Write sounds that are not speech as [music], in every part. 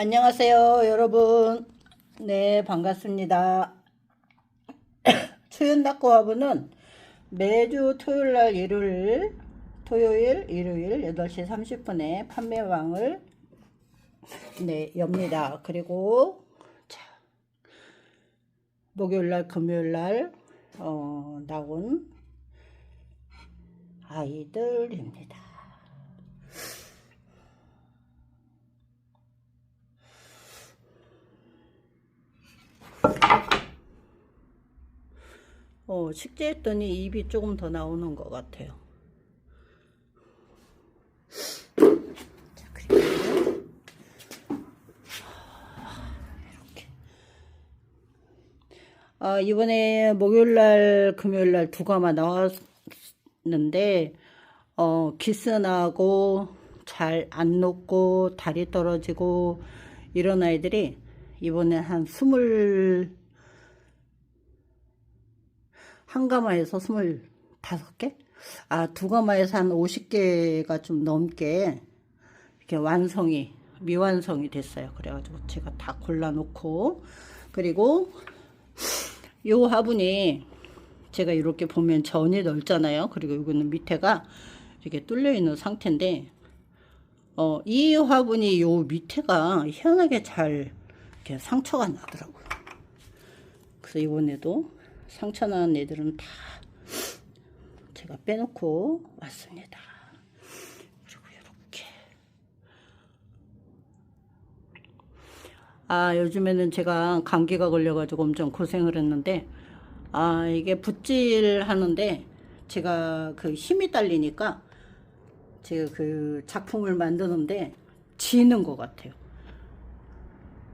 안녕하세요, 여러분. 네, 반갑습니다. [coughs] 추윤 닭고화부는 매주 토요일 날 일요일, 토요일, 일요일 8시 30분에 판매방을 네, 엽니다. 그리고 자, 목요일 날, 금요일 날 어, 나온 아이들입니다. 어, 식재했더니 입이 조금 더 나오는 것 같아요. 자, 그리고 이렇게. 아, 이번에 목요일날, 금요일날 두 가마 나왔는데, 어, 기스나고, 잘 안 녹고, 다리 떨어지고, 이런 아이들이 이번에 한 스물, 한 가마에서 스물다섯 개? 아, 두 가마에서 한 오십 개가 좀 넘게 이렇게 완성이, 미완성이 됐어요. 그래가지고 제가 다 골라놓고, 그리고 요 화분이 제가 이렇게 보면 전이 넓잖아요. 그리고 이거는 밑에가 이렇게 뚫려 있는 상태인데, 어, 이 화분이 요 밑에가 희한하게 잘 이렇게 상처가 나더라고요. 그래서 이번에도 상처 난 애들은 다 제가 빼놓고 왔습니다. 그리고 이렇게. 아, 요즘에는 제가 감기가 걸려가지고 엄청 고생을 했는데, 아, 이게 붓질 하는데, 제가 그 힘이 딸리니까, 제가 그 작품을 만드는데, 지는 것 같아요.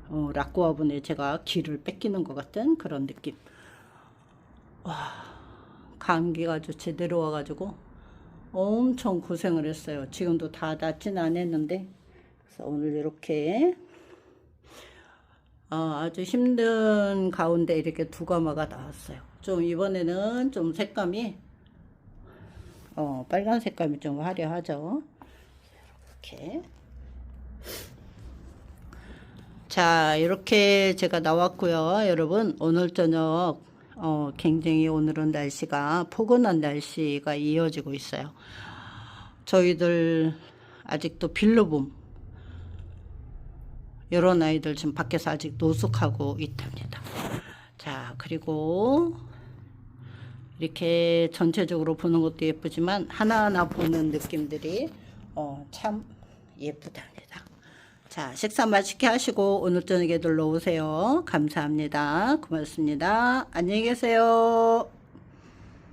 어, 락고화분에 제가 기를 뺏기는 것 같은 그런 느낌. 와, 감기가 아주 제대로 와가지고 엄청 고생을 했어요. 지금도 다 낫진 않았는데, 그래서 오늘 이렇게 어, 아주 힘든 가운데 이렇게 두 가마가 나왔어요. 좀 이번에는 좀 색감이 어, 빨간 색감이 좀 화려하죠. 이렇게 자, 이렇게 제가 나왔고요. 여러분, 오늘 저녁 어, 굉장히 오늘은 날씨가 포근한 날씨가 이어지고 있어요. 저희들 아직도 빌로봄 이런 아이들 지금 밖에서 아직 노숙하고 있답니다. 자, 그리고 이렇게 전체적으로 보는 것도 예쁘지만 하나하나 보는 느낌들이 어, 참 예쁘답니다. 자, 식사 맛있게 하시고 오늘 저녁에 놀러 오세요. 감사합니다. 고맙습니다. 안녕히 계세요.